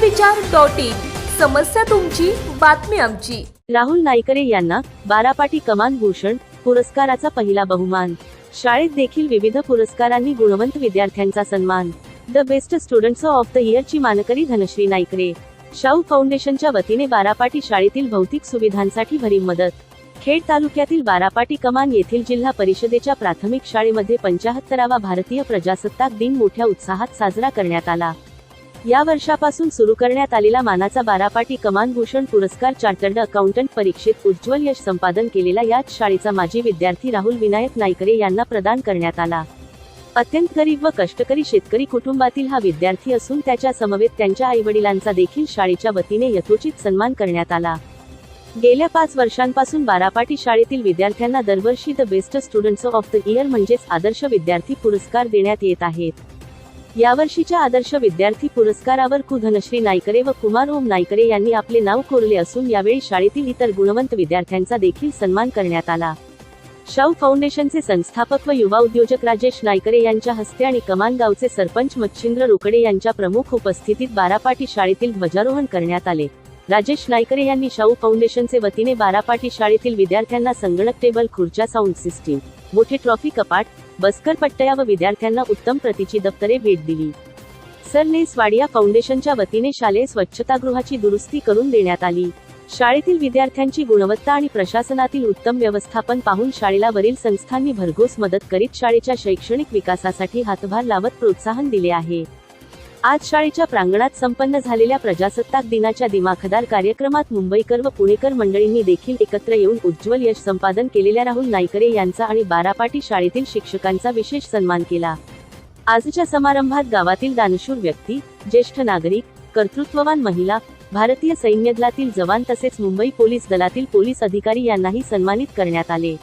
विचार dot in. समस्या तुमची बातमी आमची. राहुल नाईकरे यांना बारापाटी कमान भूषण पुरस्काराचा पहिला बहुमान. शाळेत देखील विविध पुरस्कारांनी गुणवंत विद्यार्थ्यांचा सन्मान. The best students of the इयरची मानकरी धनश्री नाईकरे. शाहू फाउंडेशनच्या वतीने बारापाटी शाळेतील भौतिक सुविधांसाठी भरीव मदत. खेड तालुक्यातील बारापाटी कमान येथील जिल्हा परिषदेच्या प्राथमिक शाळेमध्ये पंचाहत्तरावा भारतीय प्रजासत्ताक दिन मोठ्या उत्साहात साजरा करण्यात आला. या वर्षापासून सुरू करण्यात आलेला मानाचा बारापाटी कमान भूषण पुरस्कार चार्टर्ड अकाउंटंट परीक्षेत उज्ज्वल यश संपादन केलेला याच शाळेचा माजी विद्यार्थी राहुल विनायक नाईकरे यांना प्रदान करण्यात आला. अत्यंत गरीब व कष्टकरी शेतकरी कुटुंबातील हा विद्यार्थी असून त्याच्या समवेत त्यांच्या आईवडिलांचा देखील शाळेच्या वतीने यथोचित सन्मान करण्यात आला. गेल्या पाच वर्षांपासून बारापाटी शाळेतील विद्यार्थ्यांना दरवर्षी the best students of the year म्हणजेच आदर्श विद्यार्थी पुरस्कार देण्यात येत आहेत. यावर्षीच्या आदर्श विद्यार्थी पुरस्कारावर कु धनश्री नाईकरे व कुमार ओम नाईकरे यांनी आपले नाव कोरले असून यावेळी शाळेतील इतर गुणवंत विद्यार्थ्यांचा देखील सन्मान करण्यात आला. शाहू फाउंडेशनचे संस्थापक व युवा उद्योजक राजेश नाईकरे यांच्या हस्ते आणि कमानगावचे सरपंच मच्छिंद्र रोकडे यांच्या प्रमुख उपस्थितीत बारापाटी शाळेतील ध्वजारोहण करण्यात आले. राजेश नाईकरे यांनी शाहू फाउंडेशनचे वतीने बारापाटी शाळेतील विद्यार्थ्यांना संगणक टेबल खुर्च्या साऊंड सिस्टीम मोठे ट्रॉफी कपाट बस्कर पट्टया व विद्यार्थ्यांना उत्तम प्रतीची दप्तरे भेट दिली. सरनेस वाडिया फाउंडेशनच्या वतीने शालेय स्वच्छतागृहाची दुरुस्ती करून देण्यात आली. शाळेतील विद्यार्थ्यांची गुणवत्ता आणि प्रशासनातील उत्तम व्यवस्थापन पाहून शाळेला वरील संस्थांनी भरघोस मदत करीत शाळेच्या शैक्षणिक विकासासाठी हातभार लावत प्रोत्साहन दिले आहे. आज शाळेच्या प्रांगणात संपन्न झालेल्या प्रजासत्ताक दिनाच्या दिमाखदार कार्यक्रमात मुंबईकर व पुणेकर मंडळींनी देखील एकत्र येऊन उज्ज्वल यश संपादन केलेल्या राहुल नाईकरे यांचा आणि बारापाटी शाळेतील शिक्षकांचा विशेष सन्मान केला. आजच्या समारंभात गावातील दानशूर व्यक्ती ज्येष्ठ नागरिक कर्तृत्ववान महिला भारतीय सैन्य दलातील जवान तसेच मुंबई पोलीस दलातील पोलीस अधिकारी यांनाही सन्मानित करण्यात आले.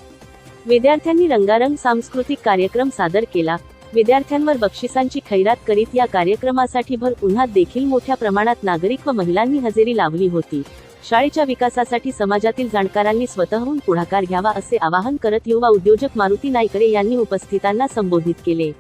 विद्यार्थ्यांनी रंगारंग सांस्कृतिक कार्यक्रम सादर केला. विद्यार्थ्यांवर बक्षिसांची खैरात करीत या कार्यक्रमासाठी भर उन्हात देखील मोठ्या प्रमाणात नागरिक व महिलांनी हजेरी लावली होती. शाळेच्या विकासासाठी समाजातील जाणकारांनी स्वतःहून पुढाकार घ्यावा असे आवाहन करत युवा उद्योजक मारुती नाईकरे यांनी उपस्थितांना संबोधित केले.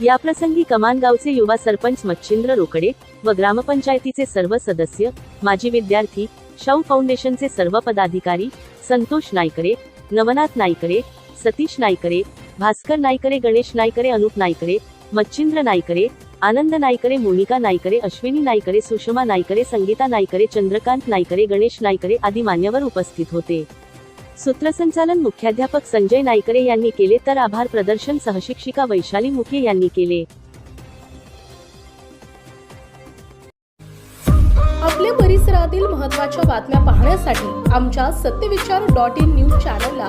याप्रसंगी कमानगावचे युवा सरपंच मच्छिंद्र रोकडे व ग्रामपंचायतीचे सर्व सदस्य माजी विद्यार्थी शाहू फाउंडेशनचे सर्व पदाधिकारी संतोष नाईकरे नवनाथ नाईकरे सतीश नाईकरे भास्कर नाईकरे गणेश नाईकरे अनुप नाईकरे मच्छिंद्र नाईकरे आनंद नाईकरे मोनिका नाईकरे अश्विनी नाईकरे सुषमा नाईकरे संगीता नाईकरे चंद्रकांत नाईकरे गणेश नाईकरे आदी मान्यवर उपस्थित होते. सूत्रसंचालन मुख्याध्यापक संजय नाईकरे यांनी केले तर आभार प्रदर्शन सहशिक्षिका वैशाली मुखे यांनी केले. आपल्या परिसरातील महत्त्वाच्या बातम्या पाहण्यासाठी आमच्या सत्यविचार डॉट इन न्यूज चॅनलला